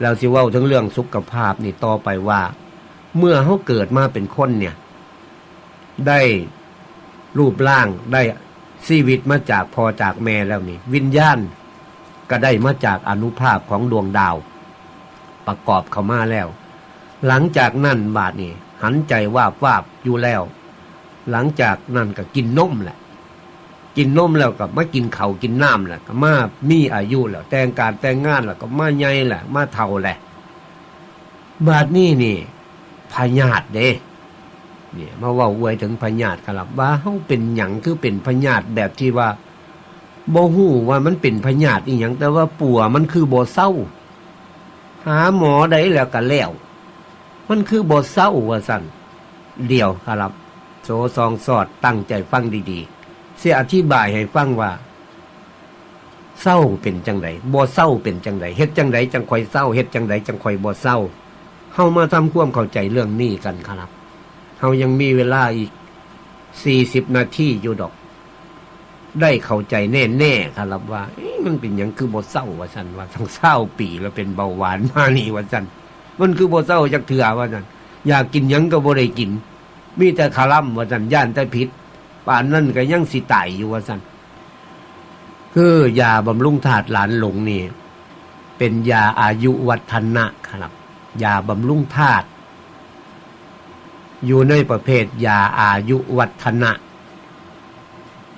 แล้วสิว้าถึงเรื่องสุขภาพนี่ต่อไปว่า เมื่อเขาเกิดมาเป็นคนเนี่ย ได้รูปร่างได้ชีวิตมาจากพอจากแม่แล้วนี่ วิญญาณก็ได้มาจากอนุภาพของดวงดาว ประกอบเข้ามาแล้ว หลังจากนั้นบาดนี่หันใจว่าบวาบอยู่แล้ว หลังจากนั้นก็กินนมแหละ กินนมแล้วก็มากินเขากินน้ำแหละก็มามีอายุแล้ว แต่งการแต่งงานแล้วก็มาใหญ่แหละ มาเท่าแหละ บาดนี้นี่พญาติเด้เนี่ยมาว่าอวยถึงพญาติครับว่าเฮาเป็นหยังคือเป็นพญาติแบบที่ว่าบ่ฮู้ว่ามันเป็นพญาติอีหยังแต่ว่าปัวมันคือบ่เศร้า หาหมอได้แล้วก็แล้ว มันคือบ่เศร้าว่าสั่นเดียวครับโสซองสอดตั้งใจฟังดีๆ เสียอธิบายให้ฟังว่าเศร้าเป็นจังไดบ่เศร้าเป็นจังไดเฮ็ดจังไดจังคอยเศร้าเฮ็ดจังไดจังคอยบ่เศร้าเฮามาทำความเข้าใจเรื่องนี้กันครับเฮายังมีเวลาอีก40นาทีอยู่ดอก ได้เข้าใจแน่ๆครับว่ามันเป็นหยังคือบ่เศร้าว่าซั่นว่าทั้งเศร้าปีแล้วเป็นเบาหวานมานี่ว่าซั่นมันคือบ่เศร้าจักเถื่อว่าซั่นอยากกินหยังก็บ่ได้กิน มีแต่คาร่ำว่าซั่นย่านแต่ผิด ป่านนั้นก็ยังสิตายอยู่ว่าซั่นคือยาบำรุงธาตุหลานหลงนี่ เป็นยาอายุวัฒนะครับ ยาบำรุงธาตุอยู่ในประเภทยาอายุวัฒนะ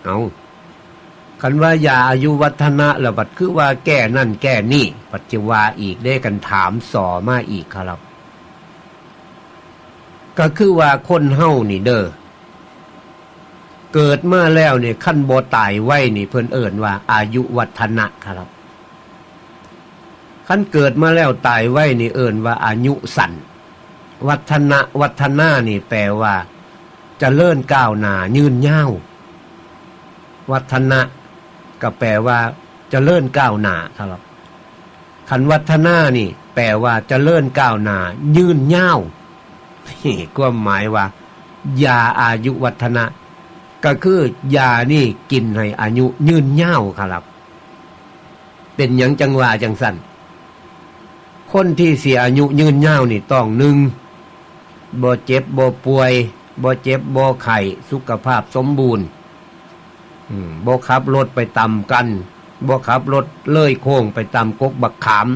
เอาคันว่ายาอายุวัฒนะแล้วบัดคือว่าแก้นั่นแก้นี่ ปัจจวาอีกได้กันถามสอมาอีกครับ ก็คือว่าคนเฮ้านี่เด้อ เกิดเมาแล้วเนี่ยขั้นโบตายไว้นี่เพิ่นเอิ่นว่า อายุวัฒนะครับขั้นเกิดมาแล้วตายไว้นี่เอิ่นว่าอายุสั้นวัฒนะวัฒนานี่แปลว่าจะเจริญก้าวหน้ายืนยาววัฒนะก็แปลว่าจะเจริญก้าวหนาครับคันวัฒนานี่ แปลว่าจะเจริญก้าวหน้ายืนยาวนี่ก็หมายว่า ยาอายุวัฒนะ ก็คือยานี่กินให้อายุ ยืนยาวครับ เป็นหยังจังหวะจังสันคนที่เสียอายุยืนยาวนี่ต้องหนึ่งบ่เจ็บบ่ป่วยบ่เจ็บบ่ไข้สุขภาพสมบูรณ์บ่ขับรถไปต่ำกันบ่ขับรถเลยโค้งไปต่ำกกบักขาม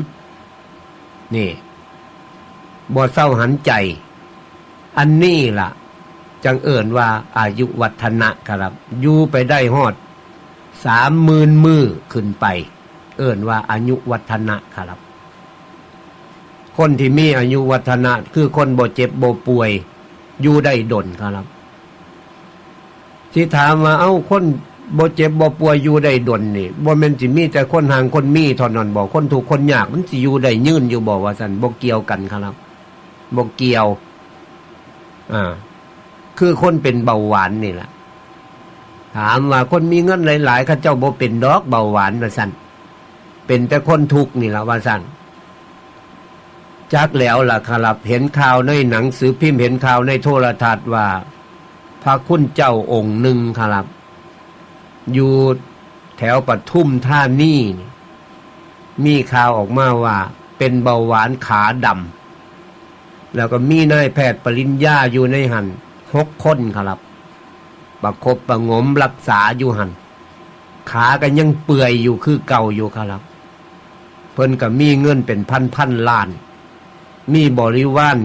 นี่บ่เศร้าหันใจ อันนี้ล่ะ จังเอิ่นว่าอายุวัฒนะครับอยู่ไปได้ฮอดสามหมื่นมือขึ้นไป เอิ่นว่าอายุวัฒนะครับ คนที่มีอายุวัฒนะคือคนบ่เจ็บบ่ป่วย อยู่ได้ดนครับ ที่ถามว่าเอ้าคนบ่เจ็บบ่ป่วยอยู่ได้ดนนี่บ่แม่นสิมีแต่คนห่างคนมีเท่านั้นบ่คนถูกคนยากมันสิอยู่ได้ยืนอยู่บ่ว่าซั่นบ่เกี่ยวกันครับบ่เกี่ยว อ่า คือคนเป็นเบาหวานนี่แหละถามว่าคนมีเงินหลายๆข้าเจ้าบ่เป็นดอกเบาหวานว่าสั่นเป็นแต่คนทุกข์นี่แหละว่าสั่นจักแล้วล่ะครับเห็นข่าวในหนังสือพิมพ์เห็นข่าวในโทรทัศน์ว่า พระคุณเจ้าองค์หนึ่งครับ อยู่แถวปทุมท่านี่มีข่าวออกมาว่า เป็นเบาหวานขาดำแล้วก็มีนายแพทย์ปริญญาอยู่ในหัน หกคนครับประคบประงมรักษาอยู่หันขาก็ยังเปื่อยอยู่คือเก่าอยู่ครับ เพิ่นก็มีเงินเป็นพันพันล้าน มีบริวาร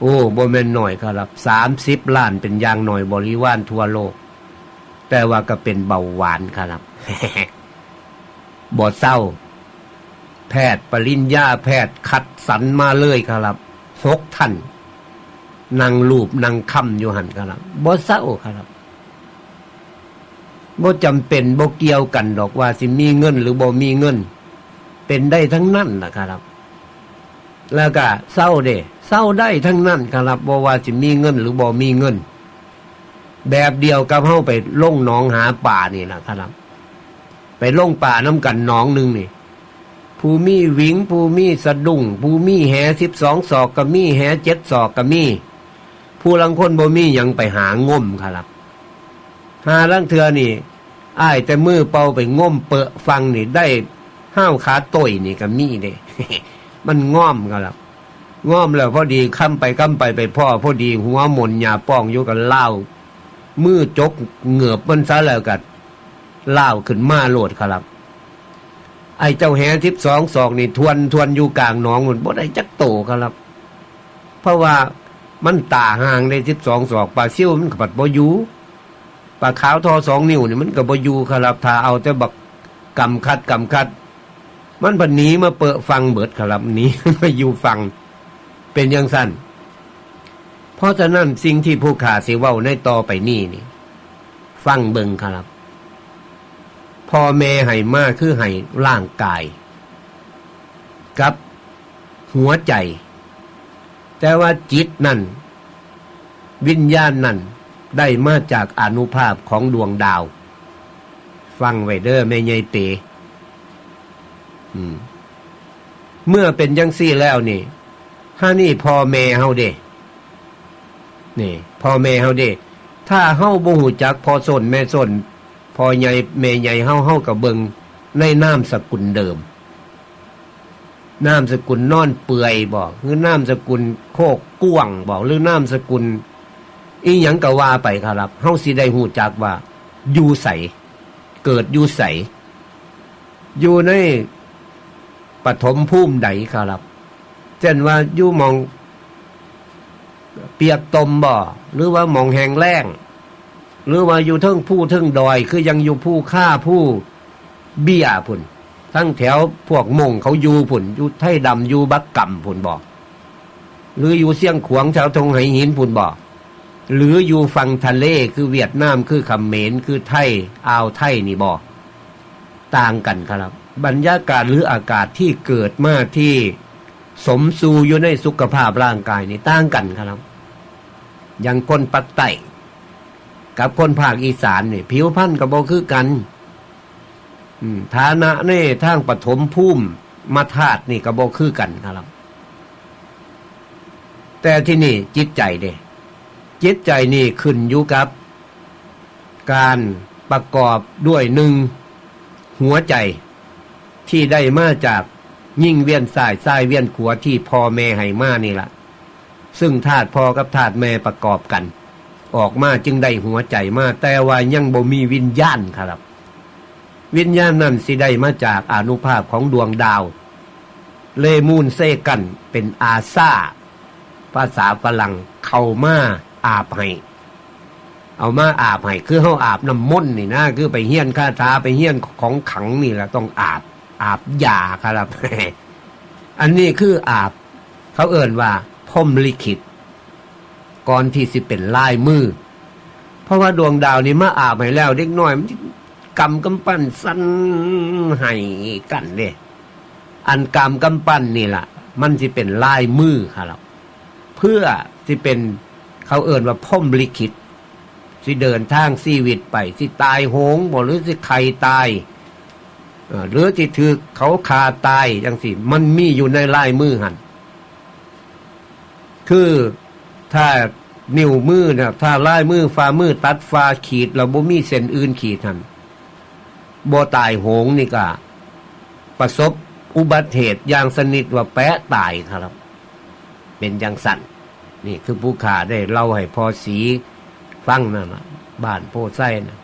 โอ้บ่แม่นหน่อยครับสามสิบล้านเป็นอย่างหน่อยบริวารทั่วโลก แต่ว่าก็เป็นเบาหวานครับบ่เศร้า แพทย์ปริญญาแพทย์คัดสรรมาเลยครับหกท่าน นางรูปนางคำอยู่หันครับบ่เศร้าครับบ่จำเป็นบ่เกี่ยวกันดอกว่าสิมีเงิน หรือบ่มีเงิน เป็นได้ทั้งนั้นนะครับ แล้วก็เศร้าเด้เศร้าได้ทั้งนั้นครับบ่ว่าสิมีเงิน หรือบ่มีเงิน แบบเดียวกับเฮาไปล่งหนองหาป่านี่นะครับ ไปล่งป่าน้ำกันหนองหนึ่งนี่ผู้มีวิงผู้มีสะดุ้งผู้มีแหสิบสองศอกก็มีแหเจ็ดศอกก็มี ผู้ลังคนบ่มียังไปหาง่มครับหาลังเทือนี่อ้ายแต่มือเป่าไปง่มเปอะฟังนี่ได้ห้าวขาต่อยนี่ก็มีเด้มันง่อมกันแล้วง่อมแล้วพอดีค้ำไปค้ำไปไปพ่อพอดีหัวหมนหยาป้องอยู่กันเล่ามือจกเหงือบมันซะแล้วกัเล่าขึ้นมาโหลดครับ ไอ้เจ้าแหทิพสองศอกนี่ทวนทวนอยู่กลางหนองมันบ่ได้จักโตครับ เพราะว่า มันตาห่างได้ทิพสองศอกปลาเซิ่ยวมันก็ปัดบอยู่ปลาขาวทอสองนิ้วเนี่ยมันก็บ่อยู่ครับถ้าเอาแต่บักกำคัดกำคัด มันพันหนีมาเปิดฟังเบิดครับหนีมาอยู่ฟังเป็นอยังสั้นเพราะฉะนั้นสิ่งที่ผู้ขาสิว้าในต่อไปนี่นี่ฟังเบิงครับพ่อแม่ให้มากคือให้ร่างกาย กับ หัวใจ แต่ว่าจิตนั่น วิญญาณนั่นได้มาจากอนุภาพของดวงดาว ฟังไว้เด้อแม่ใหญ่เปอืมเมื่อเป็นยังซี่แล้วนี่ถ้านี่พ่อแม่เฮาเด้นี่พ่อแม่เฮาเด้ถ้าเฮาบ่ฮู้จักพ่อส้นแม่ส้นพ่อใหญ่แม่ใหญ่เฮาเฮากับเบิงในนามสกุลเดิม นามสกุลนอนเปื่อยบอกหรือนามสกุลโคกก้วงบอกหรือนามสกุล อีหยังก็ว่าไปครับเฮาสิได้ฮู้จักว่าอยู่ใสเกิดอยู่ใสอยู่ในปฐมภูมิใดครับ เช่นว่าอยู่มองเปียกตมบ่หรือว่ามองแหงแล้งหรือว่าอยู่เทิงผู้เทิงดอย คือยังอยู่ผู้ฆ่าผู้เบี้ยผุน ทั้งแถวพวกมงเขาอยู่ผุนอยู่ไทยดำอยู่บักกำผุนบอก หรืออยู่เสียงขวางชาวทงไหหินผุนบอกหรืออยู่ฝั่งทะเลคือเวียดนามคือคำเมรคือไทยอ่าวไทยนี่บอกต่างกันครับ บรรยากาศหรืออากาศที่เกิดมาที่สมสู่อยู่ในสุขภาพร่างกายนี่ต่างกันครับ อย่างคนปักใต้กับคนภาคอีสานนี่ผิวพรรณก็บ่คือกัน ฐานะนี่ทางปฐมภูมิมาธาตุนี่ก็บ่คือกันครับ แต่ที่นี่จิตใจเด้จิตใจนี่ขึ้นอยู่กับ การประกอบด้วยหนึ่งหัวใจที่ได้มาจากยิ่งเวียนสายสายเวียนขัวที่พ่อแม่ให้มานี่ละซึ่งธาตุพ่อกับธาตุแม่ประกอบกัน ออกมาจึงได้หัวใจมาแต่ว่ายังบ่มีวิญญาณครับ วิญญาณนั้นสิได้มาจากอนุภาพของดวงดาว เลมูนเซกันเป็นอาซาภาษาฝรั่งเข้ามาอาบให้เอามาอาบให้คือเฮาอาบน้ำมนต์นี่นะคือไปเฮี้ยนคาถาไปเฮี้ยนของขังนี่แหละต้องอาบอาบยาครับ อันนี้คืออาบ เขาเอ่นว่าพมลิขิตก่อนที่สิเป็นลายมือ เพราะว่าดวงดาวนี่มาอาบให้แล้ว เด็กน้อยมัน กำกำปั้นสั้นให้กันเด้อันกำกำปั้นนี่ล่ะ มันสิเป็นลายมือครับเพื่อสิเป็นเขาเอ่นว่าพรหมลิขิตสิเดินทางชีวิตไป สิตายโหงบ่หรือสิใครตายหรือสิถือเขาคาตายจังสิมันมีอยู่ในลายมือหันคือถ้านิ้วมือนะถ้าลายมือฝ่ามือตัดฝ่าขีด เราบ่มีเส้นอื่นขีดทัน บ่ตายโหงนี่ก็ประสบอุบัติเหตุอย่างสนิทว่าแปะตายครับ เป็นอย่างสั่นนี่คือผู้ขาได้เล่าให้พอสีฟังนั่นนะบ้านโพไส้นะ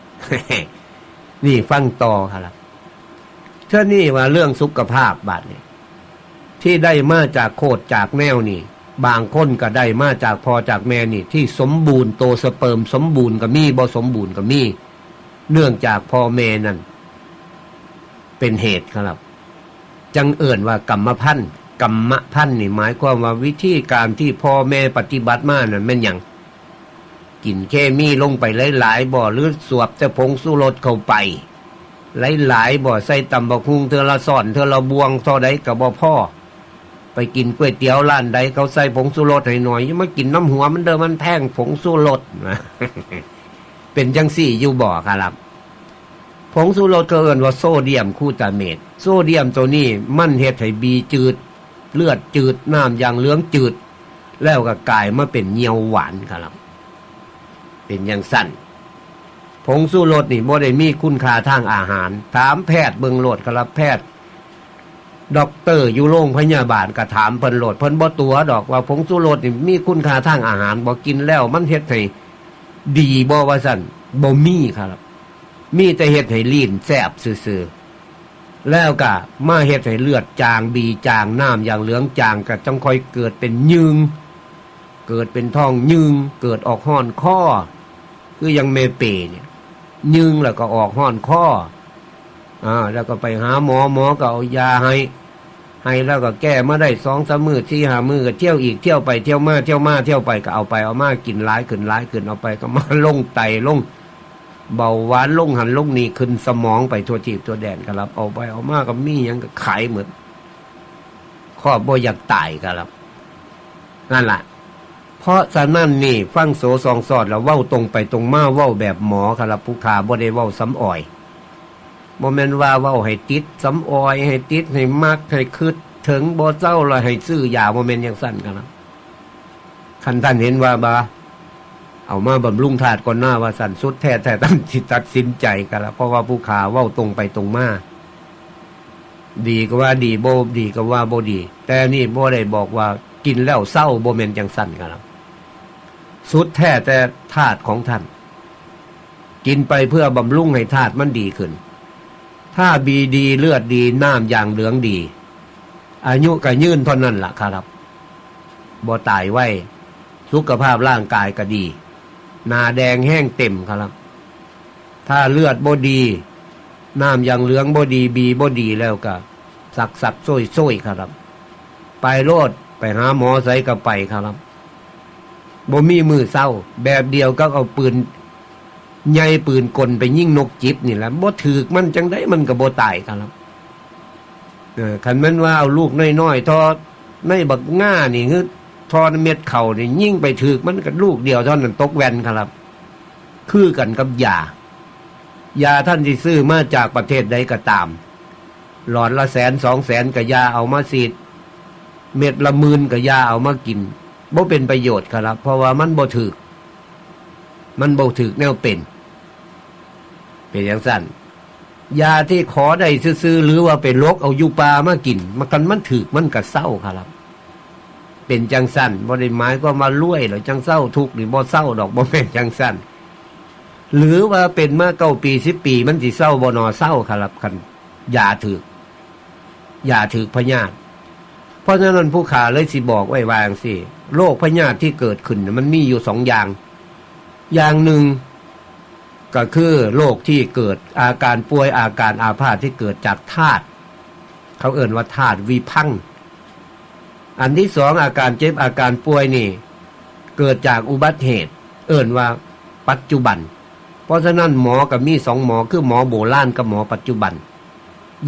นี่ฟังต่อครับเท่านี้ว่าเรื่องสุขภาพบาดนี่ที่ได้มาจากโคดจากแนวนี่ บางคนก็ได้มาจากพอจากแม่นี่ ที่สมบูรณ์โตสเปิร์มสมบูรณ์ก็มีบ่สมบูรณ์ก็มี เนื่องจากพ่อแม่นั่น เป็นเหตุครับ จังเอิ่นว่ากรรมพันธ์กรรมพันธ์นี่หมายความว่าวิธีการที่พ่อแม่ปฏิบัติมานั่นแม่นอย่างกินเคมีลงไปหลายๆบ่อหรือสวบแต่ผงสู้รสเข้าไป หลายๆบ่อใส่ตำบักฮุงเธอละซ่อนเธอละบวงเท่าใดกับบ่พ่อ ไปกินก๋วยเตี๋ยวร้านใดเขาใส่ผงสู้รสให้หน่อยย่ามากินน้ำหัวมันเดิมมันแพงผงสู้รสนะเป็นจังสี่อยู่บ่อครับ ผงสูรสก็เอิ้นว่าโซเดียมคูตาเมต โซเดียมตัวนี้มันเฮ็ดให้บีจืด เลือดจืดน้ำยางเหลืองจืด แล้วก็กลายมาเป็นเหนียวหวานครับ เป็นอย่างสั้นผงสูรสนี่บ่ได้มีคุณค่าทางอาหาร ถามแพทย์เบิ่งโลดครับแพทย์ด็อกเตอร์อยู่โรงพยาบาลก็ถามเพิ่นโหลดเพิ่นบ่ตัวดอกว่าผงชูรสนี่มีคุณค่าทางอาหารบ่กินแล้วมันเฮ็ดให้ดีบ่ว่าซั่นบ่มีครับ มีแต่เฮ็ดให้ลีนแซบซื่อๆแล้วก็มาเฮ็ดให้เลือดจางบีจางน้ำอย่างเหลืองจางก็จังค่อยเกิดเป็นยึงเกิดเป็นท้องยึงเกิดออกห้อนข้อ คือยังเมเปเนี่ยยึงแล้วก็ออกห้อนข้ออ่าแล้วก็ไปหาหมอหมอก็เอายาให้ ให้แล้วก็แก้มาได้สองสามมือที่หามือก็เที่ยวอีกเที่ยวไปเที่ยวมาเที่ยวมาเที่ยวไปก็เอาไปเอามากินร้ายขึ้นร้ายขึ้นเอาไปก็มาลงไตลง เบาหวานลงหันลงนี่ขึ้นสมองไปทัวจีบตัวแดนครับ เอาไปเอามาก็มียังก็ขายเหมือนข้อบ่อยากตายครับ นั่นแหละเพราะฉะนั้นนี่ ฟังโสซองสอดแล้วเว้าตรงไปตรงมาเว้าแบบหมอครับผู้ขาบ่ได้เว้าซ้ำอ่อยบ่แม่นว่าเว้าให้ติดซ้ำอ่อย ให้ติดให้มักให้คืดถึงบ่เจ้าแล้วให้ซื้อยาบ่แม่นอย่างสั้นกันนะคันท่านเห็นว่าบา เอามาบำรุงธาตุก่อนหน้าว่าสันสุดแท้แต่ตั้งจิตตัดสินใจกันละเพราะว่าผู้ขาเว้าตรงไปตรงมาดีก็ว่าดีโบดีก็ว่าโบดี แต่นี่โบได้บอกว่ากินแล้วเศร้าโบเมนจังสั้นกันครับสุดแท้แต่ธาตุของท่าน กินไปเพื่อบำรุงให้ธาตุมันดีขึ้น ถ้าบีดีเลือดดีน้ำอย่างเหลืองดี อายุก็ยืนเท่านั้นล่ะครับบ่ตายไว้สุขภาพร่างกายก็ดี นาแดงแห้งเต็มครับ ถ้าเลือดบดี น้ำย่างเหลืองบดีบีบดีแล้วก็สักสักส้ยส้ยครับ ไปโลดไปหาหมอใส่กับไปครับบ่มีมือเศร้า แบบเดียวก็เอาปืนใหญ่ปืนกลไปยิ่งนกจิบนี่แหละบ่ถือมันจังได้มันก็บ่ตายครับเออคันมันว่าเอาลูกน้อยๆทอในบักง่านี่คือ ทอเม็ดเข่าเนี่ยยิ่งไปถือมันก็ลูกเดียวเท่านั้นตกแวนครับ คือกันกับยายาท่านที่ซื้อมาจากประเทศใดก็ตาม หลอดละแสนสองแสนกับยาเอามาสีดเม็ดละหมื่นกับยาเอามากินบ่เป็นประโยชน์ครับ เพราะว่ามันบ่ถึกมันบ่ถึกแนวเป็น เป็นอย่างสั้นยาที่ขอได้ซื้อหรือว่าเป็นโรคเอาอยู่ปลามากินมันกันมันถึกมันก็เศร้าครับ เป็นจังสั้นบ่ได้หมายก็มาลุ่ยหรือจังเศร้าทุกข์หรือบ่เศร้าดอกบ่เป็นจังสั้นหรือว่าเป็นเมาเก้าปีสิบปี มันสิเศร้าบ่นอเศร้าครับคันอย่าถืออย่าถือพญาติเพราะฉะนั้นผู้ขาเลยสิบอกไว้วาจังสิโรคพญาติที่เกิดขึ้นมันมีอยู่สองอย่าง อย่างหนึ่งก็คือโรคที่เกิดอาการป่วยอาการอาพาธที่เกิดจากธาตุเขาเอ่นว่าธาตุวิพัง อันที่สองอาการเจ็บอาการป่วยนี่ เกิดจากอุบัติเหตุ เอ่นว่าปัจจุบัน เพราะฉะนั้นหมอกับมีสองหมอคือหมอโบราณกับหมอปัจจุบัน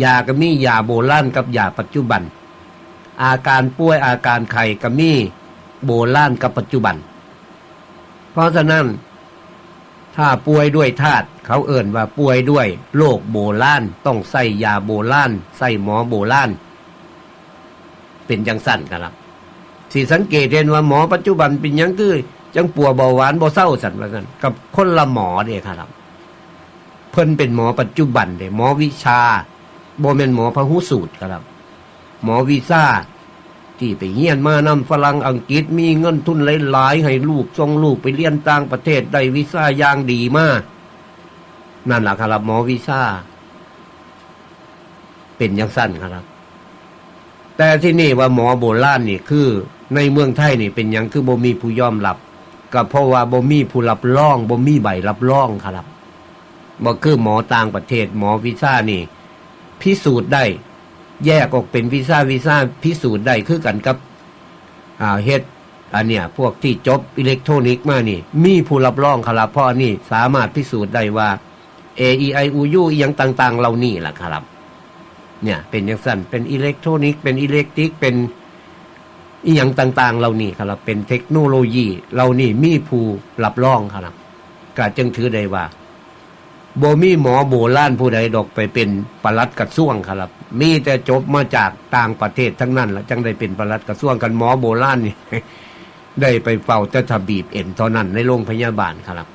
ยาก็มียาโบราณกับยาปัจจุบัน อาการป่วยอาการไข้ก็มีโบราณกับปัจจุบัน เพราะฉะนั้น ถ้าป่วยด้วยธาตุเขาเอ่นว่าป่วยด้วยโรคโบราณต้องใส่ยาโบราณใส่หมอโบราณ เป็นจังสั้นครับสิสังเกตเห็นว่าหมอปัจจุบันเป็นยังคือจังปัวเบาหวานเบ่เศร้าสันว่ากันกับคนละหมอเด้ครับ เพิ่นเป็นหมอปัจจุบันเด้หมอวิชาโบ่แมนหมอพหุสูตรครับ หมอวีซ่า ที่ไปเฮียนมานำฝรั่งอังกฤษมีเงินทุนหลายๆให้ลูกส่งลูกไปเรียนต่างประเทศได้วีซ่าอย่างดีมาก นั่นแหละครับหมอวีซ่า เป็นอย่างสั้นครับ แต่ที่นี่ว่าหมอโบราณนี่คือในเมืองไทยนี่เป็นย่างคือบ่มีผู้ยอมรับก็เพราะว่าบ่มีผู้รับรองบ่มีใบรับรองครับบ่คือหมอต่างประเทศหมอวีซ่านี่ พิสูจน์ได้ แยกออกเป็นวีซ่าวีซ่าพิสูจน์ได้คือกันกับ อ่าเฮ็ดอันเนี้ยพวกที่จบอิเล็กทรอนิกส์มานี่ มีผู้รับรองครับเพราะอันนี่สามารถพิสูจน์ได้ว่า A E I U U อหยังต่าง ๆ เหล่านี้แหละครับ เนี่ย เป็นอย่างสั้นเป็นอิเล็กทรอนิกส์เป็นอิเล็กทริกเป็นอีหยังต่างๆเหล่านี้ครับ เป็นเทคโนโลยีเหล่านี้มีผู้รับรองครับก็จึงถือได้ว่าโบมีหมอโบราณผู้ใดดอกไปเป็นปลัดกระทรวงครับ มีแต่จบมาจากต่างประเทศทั้งนั้นและจังได้เป็นปลัดกระทรวงกันหมอโบราณนี่ได้ไปเฝ้าแต่ทบีบเอ็นเท่านั้นในโรงพยาบาลครับ